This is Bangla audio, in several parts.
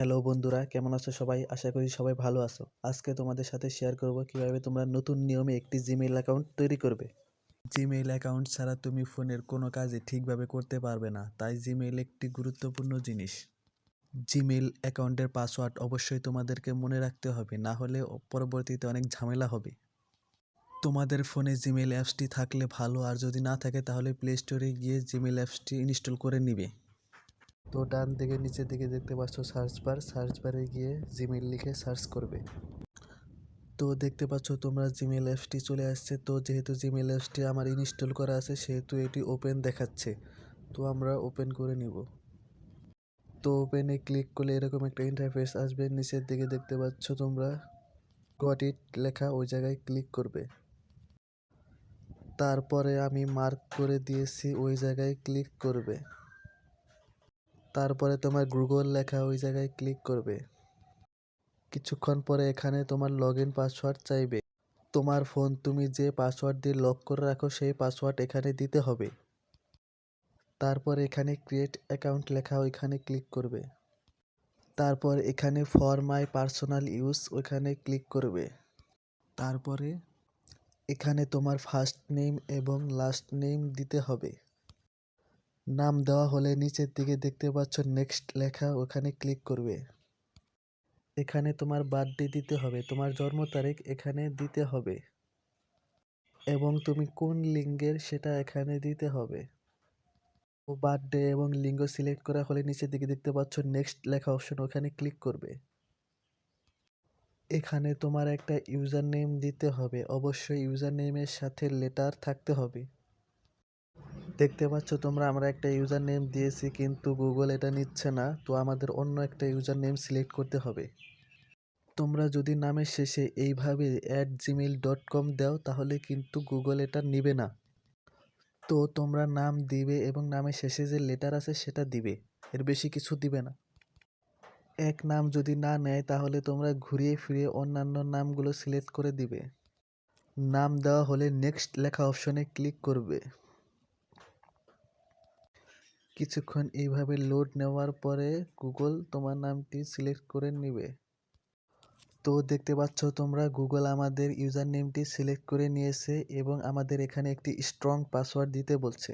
হ্যালো বন্ধুরা, কেমন আছো সবাই? আশা করি সবাই ভালো আছো। আজকে তোমাদের সাথে শেয়ার করব কীভাবে তোমরা নতুন নিয়মে একটি জিমেইল অ্যাকাউন্ট তৈরি করবে। জিমেইল অ্যাকাউন্ট ছাড়া তুমি ফোনের কোনো কাজই ঠিকভাবে করতে পারবে না, তাই জিমেইল একটি গুরুত্বপূর্ণ জিনিস। জিমেইল অ্যাকাউন্টের পাসওয়ার্ড অবশ্যই তোমাদেরকে মনে রাখতে হবে, না হলে পরবর্তীতে অনেক ঝামেলা হবে। তোমাদের ফোনে জিমেইল অ্যাপসটি থাকলে ভালো, আর যদি না থাকে তাহলে প্লে স্টোরে গিয়ে জিমেইল অ্যাপসটি ইনস্টল করে নিবে। তো ডান দিকে, নিচের দিকে দেখতে পাচ্ছ সার্চ বার। সার্চ বারে গিয়ে জিমেইল লিখে সার্চ করবে। তো দেখতে পাচ্ছ তোমরা জিমেইল অ্যাপসটি চলে আসছে। তো যেহেতু জিমেইল অ্যাপসটি আমার ইনস্টল করা আছে, সেহেতু এটি ওপেন দেখাচ্ছে। তো আমরা ওপেন করে নিব। তো ওপেনে ক্লিক করলে এরকম একটা ইন্টারফেস আসবে। নিচের দিকে দেখতে পাচ্ছ তোমরা গট ইট লেখা ওই জায়গায় ক্লিক করবে। তারপরে আমি মার্ক করে দিয়েছি, ওই জায়গায় ক্লিক করবে। তারপরে তোমার গুগল লেখা ওই জায়গায় ক্লিক করবে। কিছুক্ষণ পরে এখানে তোমার লগ ইন পাসওয়ার্ড চাইবে। তোমার ফোন তুমি যে পাসওয়ার্ড দিয়ে লক করে রাখো সেই পাসওয়ার্ড এখানে দিতে হবে। তারপর এখানে ক্রিয়েট অ্যাকাউন্ট লেখা ওইখানে ক্লিক করবে। তারপর এখানে ফর মাই পার্সোনাল ইউজ ওইখানে ক্লিক করবে। তারপরে এখানে তোমার ফার্স্ট নেম এবং লাস্ট নেম দিতে হবে। নাম দেওয়া হলে নিচের দিকে দেখতে পাচ্ছ নেক্সট লেখা, ওখানে ক্লিক করবে। এখানে তোমার বার্থডে দিতে হবে, তোমার জন্ম তারিখ এখানে দিতে হবে। এবং তুমি কোন লিঙ্গের সেটা এখানে দিতে হবে। ও বার্থডে এবং লিঙ্গ সিলেক্ট করা হলে নিচের দিকে দেখতে পাচ্ছ নেক্সট লেখা অপশন ওখানে ক্লিক করবে। এখানে তোমার একটা ইউজার নেম দিতে হবে, অবশ্যই ইউজার নেমের সাথে লেটার থাকতে হবে। দেখতে পাচ্ছ তোমরা, আমরা একটা ইউজার নেম দিয়েছি কিন্তু গুগল এটা নিচ্ছে না, তো আমাদের অন্য একটা ইউজার নেম সিলেক্ট করতে হবে। তোমরা যদি নামের শেষে এইভাবে অ্যাট জিমেল ডট কম দাও, তাহলে কিন্তু গুগল এটা নিবে না। তো তোমরা নাম দিবে এবং নামের শেষে যে লেটার আছে সেটা দিবে, এর বেশি কিছু দিবে না। এক নাম যদি না নেয়, তাহলে তোমরা ঘুরিয়ে ফিরিয়ে অন্যান্য নামগুলো সিলেক্ট করে দিবে। নাম দেওয়া হলে নেক্সট লেখা অপশনে ক্লিক করবে। কিছুক্ষণ এইভাবে লোড নেওয়ার পরে গুগল তোমার নামটি সিলেক্ট করে নেবে। তো দেখতে পাচ্ছ তোমরা, গুগল আমাদের ইউজার নেমটি সিলেক্ট করে নিয়েছে এবং আমাদের এখানে একটি স্ট্রং পাসওয়ার্ড দিতে বলছে।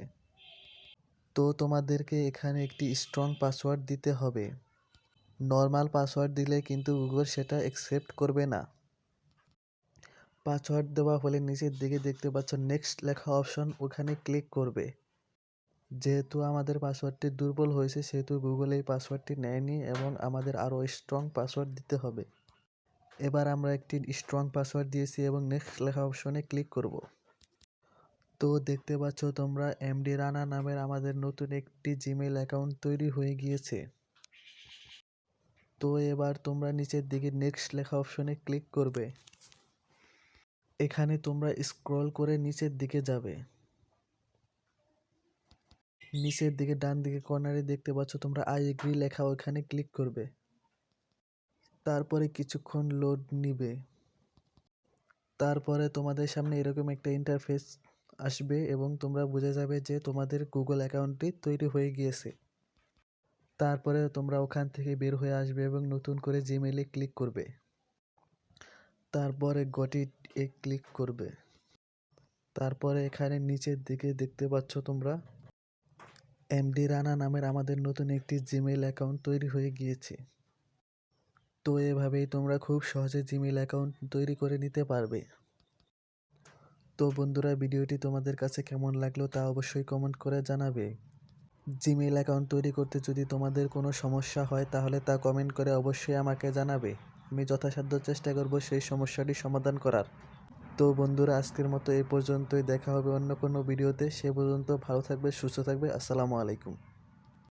তো তোমাদেরকে এখানে একটি স্ট্রং পাসওয়ার্ড দিতে হবে। নর্মাল পাসওয়ার্ড দিলে কিন্তু গুগল সেটা অ্যাকসেপ্ট করবে না। পাসওয়ার্ড দেওয়া হলে নিচের দিকে দেখতে পাচ্ছ নেক্সট লেখা অপশন, ওখানে ক্লিক করবে। যেহেতু আমাদের পাসওয়ার্ডটি দুর্বল হয়েছে, সেহেতু গুগল এই পাসওয়ার্ডটি নেয়নি এবং আমাদের আরও স্ট্রং পাসওয়ার্ড দিতে হবে। এবার আমরা একটি স্ট্রং পাসওয়ার্ড দিয়েছি এবং নেক্সট লেখা অপশনে ক্লিক করব। তো দেখতে পাচ্ছ তোমরা এমডি রানা নামের আমাদের নতুন একটি জিমেল অ্যাকাউন্ট তৈরি হয়ে গিয়েছে। তো এবার তোমরা নিচের দিকে নেক্সট লেখা অপশনে ক্লিক করবে। এখানে তোমরা স্ক্রল করে নিচের দিকে যাবে। নিচের দিকে ডান দিকে কর্নারে দেখতে পাচ্ছ তোমরা আই এগ্রি লেখা ওখানে ক্লিক করবে। তারপরে কিছুক্ষণ লোড নিবে। তারপরে তোমাদের সামনে এরকম একটা ইন্টারফেস আসবে এবং তোমরা বুঝে যাবে যে তোমাদের গুগল অ্যাকাউন্টটি তৈরি হয়ে গিয়েছে। তারপরে তোমরা ওখান থেকে বের হয়ে আসবে এবং নতুন করে জিমেলে ক্লিক করবে। তারপরে গটিট এ ক্লিক করবে। তারপরে এখানে নিচের দিকে দেখতে পাচ্ছ তোমরা এমডি রানা নামের আমাদের নতুন একটি জিমেইল অ্যাকাউন্ট তৈরি হয়ে গিয়েছে। তো এভাবেই তোমরা খুব সহজে জিমেইল অ্যাকাউন্ট তৈরি করে নিতে পারবে। তো বন্ধুরা, ভিডিওটি তোমাদের কাছে কেমন লাগল তা অবশ্যই কমেন্ট করে জানাবে। জিমেইল অ্যাকাউন্ট তৈরি করতে যদি তোমাদের কোনো সমস্যা হয়, তাহলে তা কমেন্ট করে অবশ্যই আমাকে জানাবে। আমি যথাসাধ্য চেষ্টা করব সেই সমস্যাটি সমাধান করার। তো বন্ধুরা, আজকের মতো এ পর্যন্তই। দেখা হবে অন্য কোনো ভিডিওতে। সে পর্যন্ত ভালো থাকবে, সুস্থ থাকবে। আসসালামু আলাইকুম।